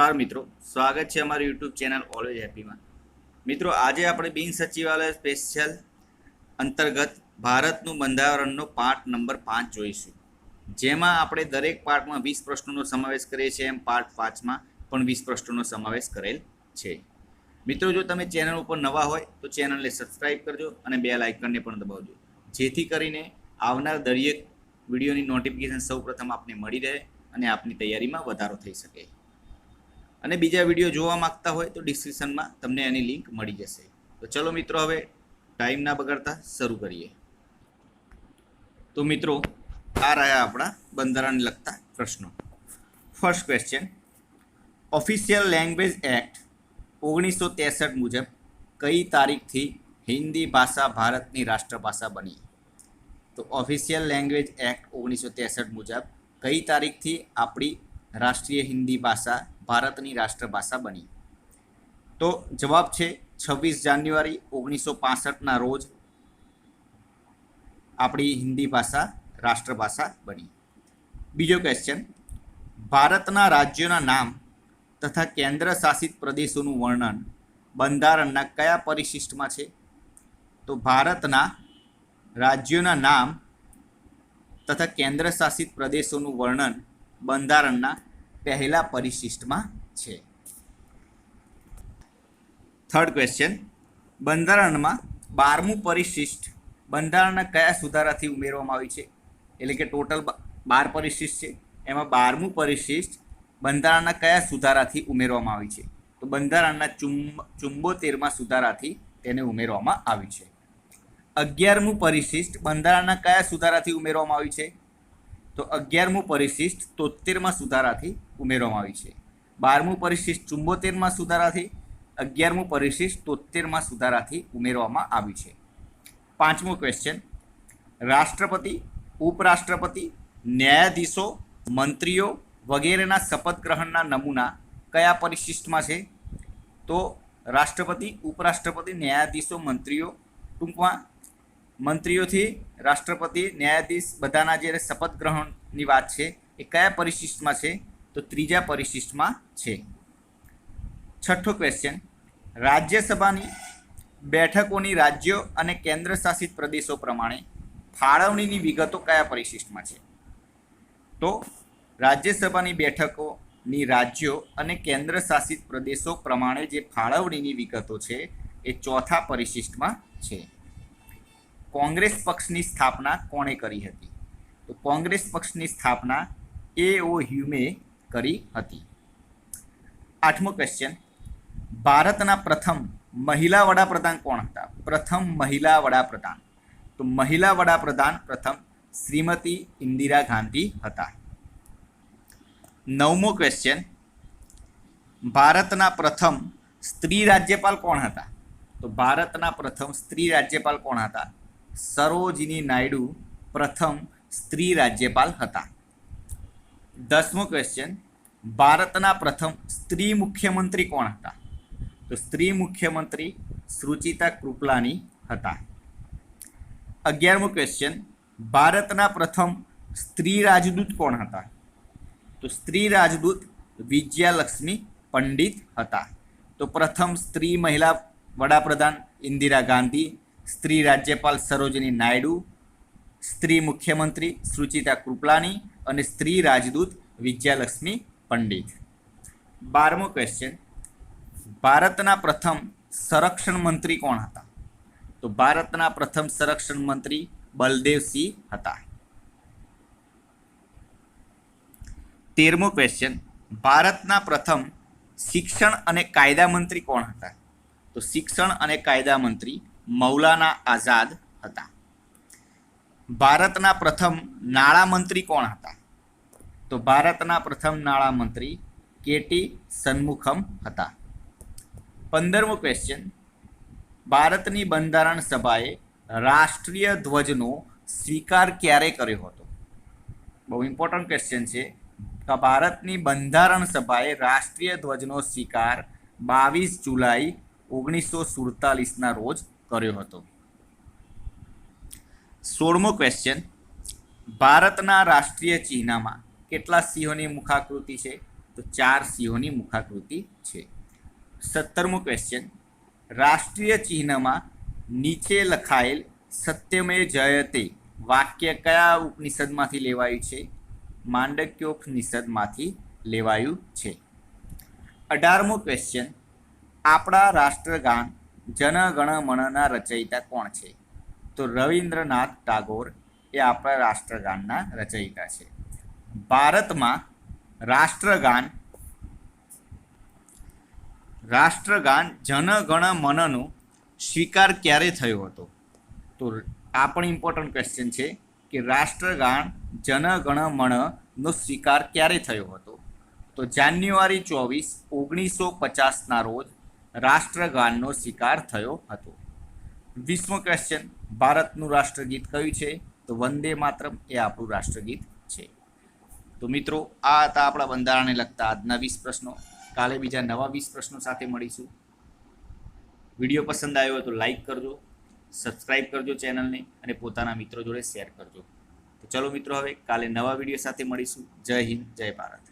નમસ્કાર મિત્રો. સ્વાગત છે અમારી યુટ્યુબ ચેનલ ઓલવેજ હેપીમાં મિત્રો, આજે આપણે બિન સચિવાલય સ્પેશિયલ અંતર્ગત ભારતનું બંધારણનો પાઠ નંબર પાંચ જોઈશું. જેમાં આપણે દરેક પાઠમાં વીસ પ્રશ્નોનો સમાવેશ કરીએ છીએ. એમ પાઠ પાંચમાં પણ વીસ પ્રશ્નોનો સમાવેશ કરેલ છે. મિત્રો, જો તમે ચેનલ ઉપર નવા હોય, તો ચેનલને સબસ્ક્રાઈબ કરજો અને બે લાઇકનને પણ દબાવજો. જેથી કરીને આવનાર દરેક વિડીયોની નોટિફિકેશન સૌપ્રથમ આપને મળી રહે અને આપની તૈયારીમાં વધારો થઈ શકે. અને બીજા વીડિયો જોવા માંગતા હોય તો ડિસ્ક્રિપ્શનમાં તમને એની લિંક મળી જશે. તો ચલો મિત્રો, હવે ટાઈમ ના બગાડતા શરૂ કરીએ. તો મિત્રો, આ રહ્યા આપણા બંધારણને લગતા પ્રશ્નો. First question official language act ઓગણીસો ત્રેસઠ મુજબ કઈ તારીખથી હિન્દી ભાષા ભારતની રાષ્ટ્રભાષા બની? તો ઓફિશિયલ લેંગ્વેજ એક્ટ ઓગણીસો ત્રેસઠ મુજબ કઈ તારીખથી આપણી રાષ્ટ્રીય હિન્દી ભાષા ભારતની રાષ્ટ્રભાષા બની. તો જવાબ છે છવ્વીસ જાન્યુઆરી ઓગણીસો પાસઠના રોજ આપણી હિન્દી ભાષા રાષ્ટ્રભાષા બની. બીજો ક્વેશ્ચન ભારતના રાજ્યોના નામ તથા કેન્દ્ર શાસિત પ્રદેશોનું વર્ણન બંધારણના કયા પરિશિષ્ટમાં છે? તો ભારતના રાજ્યોના નામ તથા કેન્દ્ર શાસિત પ્રદેશોનું વર્ણન બંધારણના પહેલા પરિશિષ્ટમાં છે. થર્ડ ક્વેશ્ચન બંધારણમાં બારમું પરિશિષ્ટ બંધારણના કયા સુધારાથી ઉમેરવામાં આવી છે? એટલે કે ટોટલ બાર પરિશિષ્ટ છે. એમાં બારમું પરિશિષ્ટ બંધારણના કયા સુધારાથી ઉમેરવામાં આવી છે? તો બંધારણના ચુંબ ચુંબોતેરમાં સુધારાથી તેને ઉમેરવામાં આવ્યું છે. અગિયારમું પરિશિષ્ટ બંધારણના કયા સુધારાથી ઉમેરવામાં આવ્યું છે? તો અગિયારમું પરિશિષ્ટ તોતેરમાં સુધારાથી ઉમેરવામાં આવી છે. બારમું પરિશિષ્ટ ચુંબોતેરમાં સુધારાથી, અગિયારમું પરિશિષ્ટ તોતેરમાં સુધારાથી ઉમેરવામાં આવી છે. પાંચમો ક્વેશ્ચન રાષ્ટ્રપતિ, ઉપરાષ્ટ્રપતિ, ન્યાયાધીશો, મંત્રીઓ વગેરેના શપથ ગ્રહણના નમૂના કયા પરિશિષ્ટમાં છે? તો રાષ્ટ્રપતિ, ઉપરાષ્ટ્રપતિ, ન્યાયાધીશો, મંત્રીઓ ટૂંકમાં મંત્રીઓથી રાષ્ટ્રપતિ, ન્યાયાધીશ બધાના જે શપથ ગ્રહણની વાત છે, એ કયા પરિશિષ્ટમાં છે? તો ત્રીજા પરિશિષ્ટમાં છે. છઠ્ઠો ક્વેશ્ચન રાજ્યસભાની બેઠકોની રાજ્યો અને કેન્દ્ર શાસિત પ્રદેશો પ્રમાણે ફાળવણીની વિગતો કયા પરિશિષ્ટમાં છે? તો રાજ્યસભાની બેઠકોની રાજ્યો અને કેન્દ્ર શાસિત પ્રદેશો પ્રમાણે જે ફાળવણીની વિગતો છે, એ ચોથા પરિશિષ્ટમાં છે. કોંગ્રેસ પક્ષની સ્થાપના કોણે કરી હતી? તો કોંગ્રેસ પક્ષની સ્થાપના એ ઓ હ્યુમે કરી હતી. આઠમો ક્વેશ્ચન ભારતના પ્રથમ મહિલા વડાપ્રધાન કોણ હતા? પ્રથમ મહિલા વડાપ્રધાન. તો મહિલા વડાપ્રધાન પ્રથમ શ્રીમતી ઇન્દિરા ગાંધી હતા. નવમો ક્વેશ્ચન ભારતના પ્રથમ સ્ત્રી રાજ્યપાલ કોણ હતા? તો ભારતના પ્રથમ સ્ત્રી રાજ્યપાલ કોણ હતા? સરોજિની નાયડુ પ્રથમ સ્ત્રી રાજ્યપાલ હતા. દસમો ક્વેશ્ચન ભારતના પ્રથમ સ્ત્રી મુખ્યમંત્રી કોણ હતા? તો સ્ત્રી મુખ્યમંત્રી સુચિતા કૃપલાની હતા. અગિયારમો ક્વેશ્ચન ભારતના પ્રથમ સ્ત્રી રાજદૂત કોણ હતા? તો સ્ત્રી રાજદૂત વિજયાલક્ષ્મી પંડિત હતા. તો પ્રથમ સ્ત્રી મહિલા વડાપ્રધાન ઇન્દિરા ગાંધી સ્ત્રી રાજ્યપાલ સરોજની નાયડુ, સ્ત્રી મુખ્યમંત્રી સુચિતા કૃપલાની અને સ્ત્રી રાજદૂત વિજયાલક્ષ્મી પંડિત. બારમો ક્વેશ્ચન ભારતના પ્રથમ સંરક્ષણ મંત્રી કોણ હતા? તો ભારતના પ્રથમ સંરક્ષણ મંત્રી બલદેવસિંહ હતા. તેરમો ક્વેશ્ચન ભારતના પ્રથમ શિક્ષણ અને કાયદા મંત્રી કોણ હતા? તો શિક્ષણ અને કાયદા મંત્રી મૌલાના આઝાદ હતા. ભારતના પ્રથમ નાણામંત્રી કોણ હતા? તો ભારતના પ્રથમ નાણામંત્રી કેટી સન્મુખમ હતા. પંદરમો ક્વેશ્ચન ભારતની બંધારણ સભાએ રાષ્ટ્રીય ધ્વજનો સ્વીકાર ક્યારે કર્યો હતો? બહુ ઇમ્પોર્ટન્ટ ક્વેશ્ચન છે. કે ભારતની બંધારણ સભાએ રાષ્ટ્રીય ધ્વજનો સ્વીકાર બાવીસ જુલાઈ ઓગણીસો સુડતાલીસના રોજ કર્યો હતો. સોળમો ક્વેશ્ચન ભારતના રાષ્ટ્રીય ચિહ્નમાં કેટલા સિંહોની મુખાકૃતિ છે? તો ચાર સિંહોની મુખાકૃતિ છે. સત્તરમો ક્વેશ્ચન રાષ્ટ્રીય ચિહ્નમાં નીચે લખાયેલ સત્યમય જયતે વાક્ય કયા ઉપનિષદમાંથી લેવાયું છે? માંડક્યોપનિષદમાંથી લેવાયું છે. અઢારમો ક્વેશ્ચન આપણા રાષ્ટ્રગાન જન ગણ મનના રચયિતા કોણ છે? તો રવિન્દ્રનાથ ટાગોર એ આપણા રાષ્ટ્રગાનના રચયિતા છે. ભારતમાં રાષ્ટ્રગાન રાષ્ટ્રગાન જન ગણ મનનો સ્વીકાર ક્યારે થયો હતો? તો આ પણ ઇમ્પોર્ટન્ટ ક્વેશ્ચન છે કે રાષ્ટ્રગાન જન ગણ મનનો સ્વીકાર ક્યારે થયો હતો? તો જાન્યુઆરી ચોવીસ, ઓગણીસો પચાસના રોજ રાષ્ટ્રગાનનો શિકાર થયો હતો. વીસમો ક્વેશ્ચન ભારતનું રાષ્ટ્રગીત કયું છે? તો વંદે માતરમ એ આપણું રાષ્ટ્રગીત છે. તો મિત્રો, આ હતા આપણા બંધારણને લગતા આજના વીસ પ્રશ્નો. કાલે બીજા નવા વીસ પ્રશ્નો સાથે મળીશું. વીડિયો પસંદ આવ્યો હોય તો લાઈક કરજો સબસ્ક્રાઈબ કરજો ચેનલને અને પોતાના મિત્રો જોડે શેર કરજો. તો ચલો મિત્રો, હવે કાલે નવા વીડિયો સાથે મળીશું. જય હિન્દ, જય ભારત.